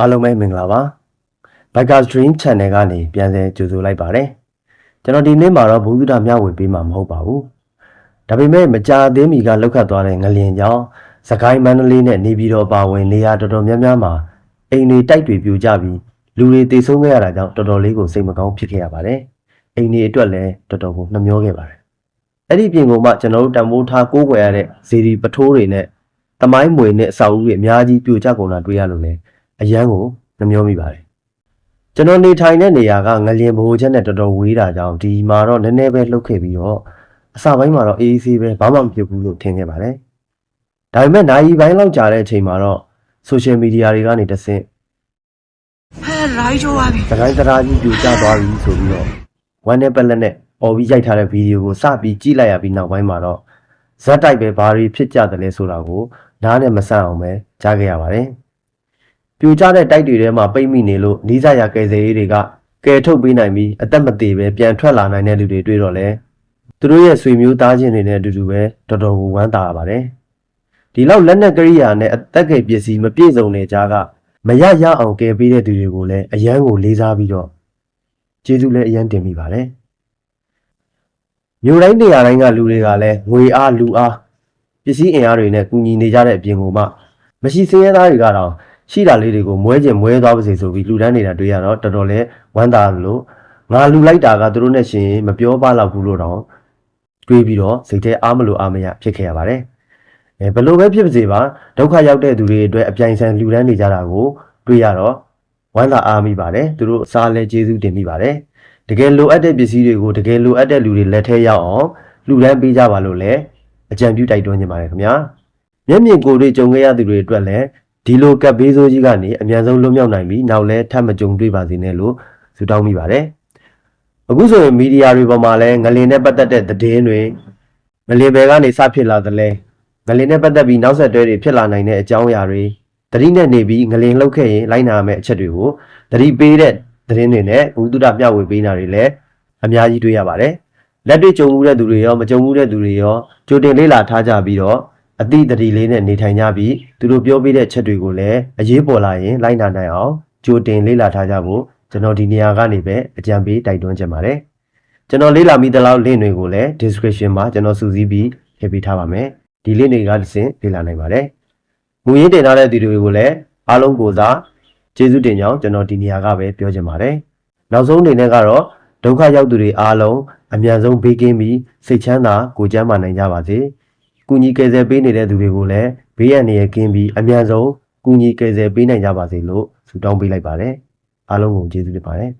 အားလုံးပဲမင်္ဂလာပါ Biker Dream Channel ကနေပြန်လည်ကြိုဆိုလိုက်ပါတယ်ကျွန်တော်ဒီနေ့မှာတော့ဘုသူဒ္ဓမျှဝေပေးမှာမဟုတ်ပါဘူးဒါပေမဲ့မကြာသေးမီကလောက်ခတ်သွားတဲ့ငလျင်ကြောင့်စကိုင်းမန္တလေးနဲ့နေပြည်တော်ပါဝင်နေရာတော်တော်များများမှာအိမ်တွေတိုက်တွေပြိုကျပြီးလူတွေတေဆုံးခဲ့ရတာကြောင့်တော်တော်လေးကိုစိတ်မကောင်းဖြစ်ခဲ့ရပါတယ်အိမ်တွေအတွက်လည်းတော်တော်ကိုနှမျောခဲ့ပါတယ်အဲ့ဒီပြင်ကုန်မှကျွန်တော်တို့တံမိုးထားကိုးကွယ်ရတဲ့ဇေဒီပထိုးတွေနဲ့တမိုင်းမွေနဲ့အစာအုပ်တွေအများကြီးပြိုကျကုန်တာတွေ့ရလို့လေ အရန်ကိုနှမျောမိပါတယ်ကျွန်တော်နေထိုင်တဲ့နေရာကငလျင်ဘိုးချက်နဲ့တော်တော်ဝေးတာကြောင့်ဒီမှာတော့နည်းနည်းပဲလှုပ်ခဲ့ပြီးတော့အစပိုင်းမှာတော့အေးအေးဆေးပဲဘာမှမဖြစ်ဘူးလို့ထင်ခဲ့ပါတယ်။ဒါပေမဲ့နိုင်ပိုင်းလောက်ကြာတဲ့အချိန်မှာတော့ social media တွေကနေတဆင့်ဟဲ့ရိုင်းချိုးပါပြီသတိုင်းတရားကြီးပြိုကျသွားပြီဆိုပြီးတော့ဝမ်းနဲ့ပက်လက်နဲ့အော်ပြီးရိုက်ထားတဲ့ဗီဒီယိုကိုစပြီးကြည့်လိုက်ရပြီးနောက်ပိုင်းမှာတော့ဇက်တိုက်ပဲဘာတွေဖြစ်ကြတယ်လဲဆိုတာကိုနားနဲ့မဆန့်အောင်ပဲကြားခဲ့ရပါတယ်။ ပြိုကျတဲ့တိုက်တွေထဲမှာပိတ်မိနေလို့နီးစပ်ရာကယ်ဆယ်ရေးတွေကကယ်ထုတ်ပေးနိုင်ပြီးအသက်မသေးပဲပြန်ထွက်လာနိုင်တဲ့လူတွေတွေ့တော့လဲသူတို့ရဲ့ဆွေမျိုးသားချင်းတွေနဲ့အတူတူပဲတော်တော်ကိုဝမ်းသာရပါတယ်။ဒီလောက်လက်နက်ကရိယာနဲ့အသက်ကယ်ပစ္စည်းမပြည့်စုံတဲ့ကြားကမရရအောင်ကယ်ပေးတဲ့သူတွေကိုလည်းအယမ်းကိုလေးစားပြီးတော့ကျေးဇူးလည်းအယမ်းတင်မိပါတယ်။မြို့တိုင်းနေရာတိုင်းကလူတွေကလည်းငွေအားလူအားပစ္စည်းအင်အားတွေနဲ့ကူညီနေကြတဲ့အပြင်ကိုမှမရှိစင်းရဲသားတွေကတော့ ရှိတာလေးတွေကိုမွဲကျင်မွဲသွားပါစေဆိုပြီးလူတန်းနေတာတွေ့ရတော့တော်တော်လေးဝမ်းသာလို့ငါလူလိုက်တာကသူတို့နဲ့ရှင်ရင်မပြောပါတော့ဘူးလို့တော့တွေးပြီးတော့စိတ်ထဲအားမလို့အားမရဖြစ်ခဲ့ရပါတယ်။အဲဘယ်လိုပဲဖြစ်ပါစေပါဒုက္ခရောက်တဲ့သူတွေအတွက်အပြိုင်ဆိုင်လူတန်းနေကြတာကိုတွေ့ရတော့ဝမ်းသာအားမိပါတယ်သူတို့အစားလဲကျေးဇူးတင်မိပါတယ်။တကယ်လိုအပ်တဲ့ပစ္စည်းတွေကိုတကယ်လိုအပ်တဲ့လူတွေလက်ထဲရောက်အောင်လူတန်းပေးကြပါလို့လည်းအကြံပြုတိုက်တွန်းနေပါတယ်ခင်ဗျာ။မျက်မြင်ကိုယ်တွေ့ကြုံခဲ့ရသူတွေအတွက်လည်း ဒီလိုကပ်ဘေးဆိုးကြီးကနေအမြန်ဆုံးလွတ်မြောက်နိုင်ပြီးနောက်လဲထပ်မကြုံတွေ့ပါစေနဲ့လို့ဆုတောင်းမိပါတယ်။အခုဆိုရင်မီဒီယာတွေပေါ်မှာလည်းငလင်နဲ့ပတ်သက်တဲ့သတင်းတွေငလင်ဘယ်ကနေစဖြစ်လာသလဲငလင်နဲ့ပတ်သက်ပြီးနောက်ဆက်တွဲတွေဖြစ်လာနိုင်တဲ့အကြောင်းအရာတွေသတိနဲ့နေပြီးငလင်လှုပ်ခဲ့ရင်လိုက်နာရမယ့်အချက်တွေကိုသတိပေးတဲ့သတင်းတွေနဲ့ဘုဒ္ဓတမျှဝေပေးတာတွေလည်းအများကြီးတွေ့ရပါတယ်။လက်တွေ့ကြုံမှုတဲ့သူတွေရောမကြုံမှုတဲ့သူတွေရောကြိုတင်လေ့လာထားကြပြီးတော့ အတိတတိလေးနဲ့နေထိုင်ကြပြီးသူတို့ပြောပေးတဲ့ချက်တွေကိုလည်းအရေးပေါ်လာရင်လိုက်နာနိုင်အောင်ကြိုတင်လေ့လာထားကြဖို့ကျွန်တော်ဒီနေရာကနေပဲအကြံပေးတိုက်တွန်းချင်ပါတယ်။ကျွန်တော်လေ့လာမိသလောက် link တွေကိုလည်း description မှာကျွန်တော်စုစည်းပြီးထည့်ပေးထားပါမယ်။ဒီ link တွေကတစ်ဆင့်လေ့လာနိုင်ပါတယ်။မူရင်းတင်ထားတဲ့ဗီဒီယိုတွေကိုလည်းအားလုံးကိုစားကျေးဇူးတင်ကြောင်းကျွန်တော်ဒီနေရာကပဲပြောချင်ပါတယ်။နောက်ဆုံးအနေနဲ့ကတော့ဒုက္ခရောက်သူတွေအားလုံးအမြန်ဆုံးဘေးကင်းပြီးစိတ်ချမ်းသာကိုယ်ကျန်းမာနိုင်ကြပါစေ။ ကုညီကယ်ဆယ်ပေးနေတဲ့သူတွေကိုလည်းဘေးရန်နေရကင်းပြီးအမြန်ဆုံးကုညီကယ်ဆယ်ပေးနိုင်ကြပါစေလို့ဆုတောင်းပေးလိုက်ပါတယ်။အားလုံးကိုကျေးဇူးတင်ပါတယ်။